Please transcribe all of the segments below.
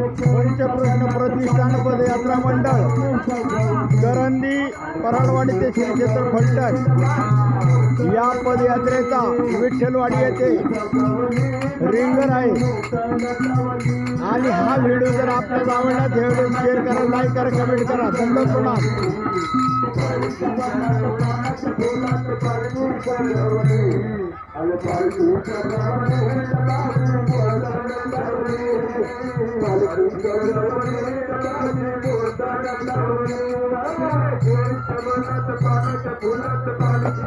पंचकृष्ण प्रतिष्ठान पदयात्रा मंडळ करंदी पराडवाडी ते श्रीक्षेत्र फलटण. या पदयात्रेचा विठ्ठलवाडी येथे रिंगर आहे. आणि हा व्हिडिओ जर आपल्याला आवडला तर व्हिडिओ शेअर करा लाईक करा. कमेंट करा पाण्याच्या फुलात पाणी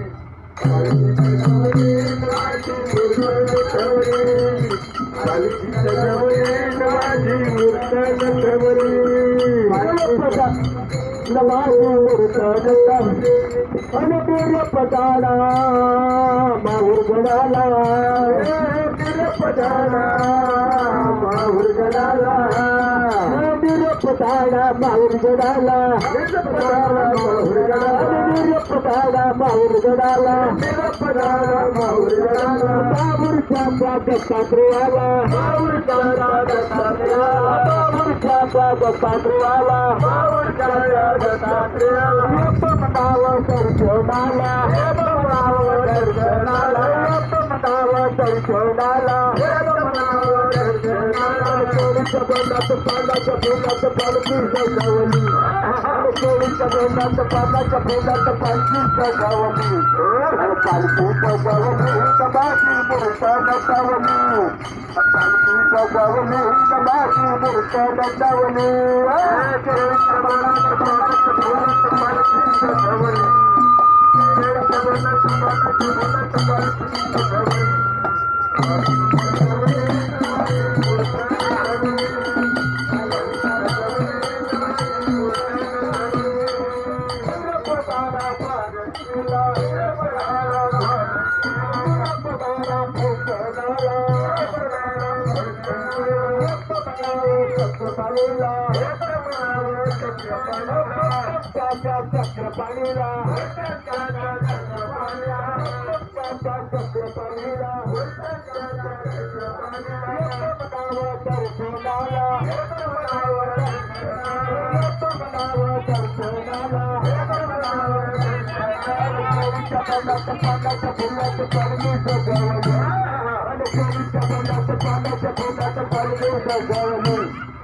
अनुपूर्ण पदाला माहूर गडाला पदाला माहूर गडाला माहूर पदाला माहूर गडाला पदाला गडाला दत्तात्रेयाला दत्तात्रेयाला दत्तात्रेयाला दत्तात्रेयाला दर्शनाला दर्शनाला दर्शनाला चोरीच्या बंडाचं पाण्याच्या बोलाचं पालखी सजावली चोरीच्या बंडाचं पाण्याच्या बोलाचं पालखी सजावली पालखी सजावली बाजी मूर्त नसावली पालखी सजावली बाजी मूर्त नसावली चोरीच्या बंडाचं पाण्याच्या बोलाचं बोलाचं I'm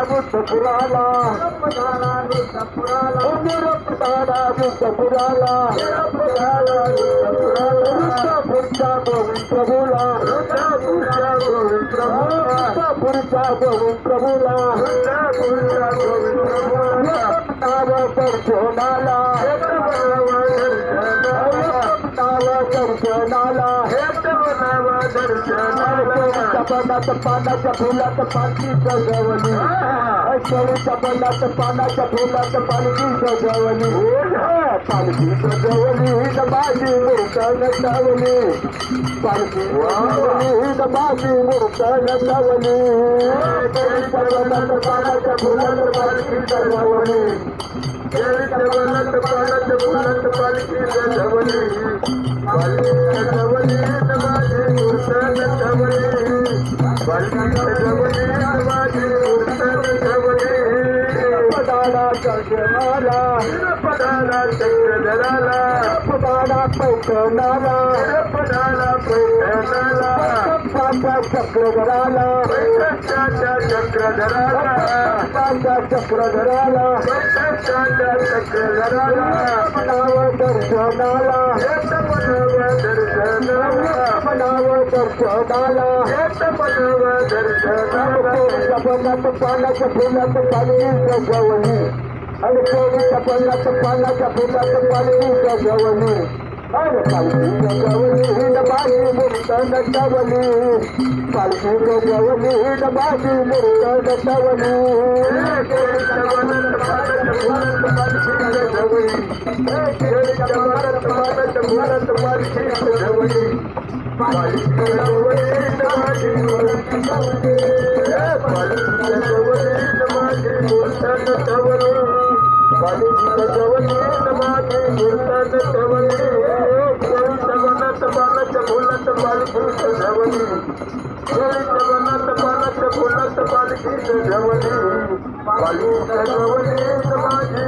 Yeah. पानाच्या पानाच्या फुलाचं पाणी सजवली ऐश्वरीच्या बंडाच्या पानाच्या फुलाचं पालखी सजवली पालखी सजवली माझी मूर्त नसावली पालखी सजवली माझी मूर्त नसावली ऐश्वरीच्या बंडाच्या पानाच्या फुलाचं पालखी सजवली पानाच्या फुलाचं पालखी सजवली पालखी सजवली माझी मूर्त नसावली पदाला चंद्रनाला पदाला चंद्रधराला पदाला पैठणाला पदाला पैठणाला चक्रधराला चक्रधराला चक्रधराला चक्रधराला नाव दर्शनाला नाव दर्शनाला पानाचं पानाच्या फुलाचं पाणी सजवली आणि कोणीच्या पानाचं पानाच्या फुलाचं पाणी सजवली अरे पालखी सजवली हिंद माझी मूर्त नटवली पालखी सजवली हिंद माझी मूर्त नटवली कोणीच्या पानाचं पानाच्या फुलाचं पालखी सजवली कोणीच्या पानाचं पानाच्या फुलाचं पालखी सजवली पालखी सजवली हिंद माझी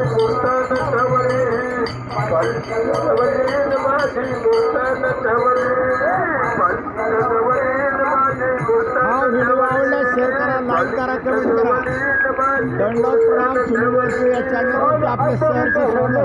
व्हिडिओ शेअर करा. लाईक करा कमेंट करा दंडोत राम सुनिवर्सी या चॅनलवरती आपले सहर्ष सोडलं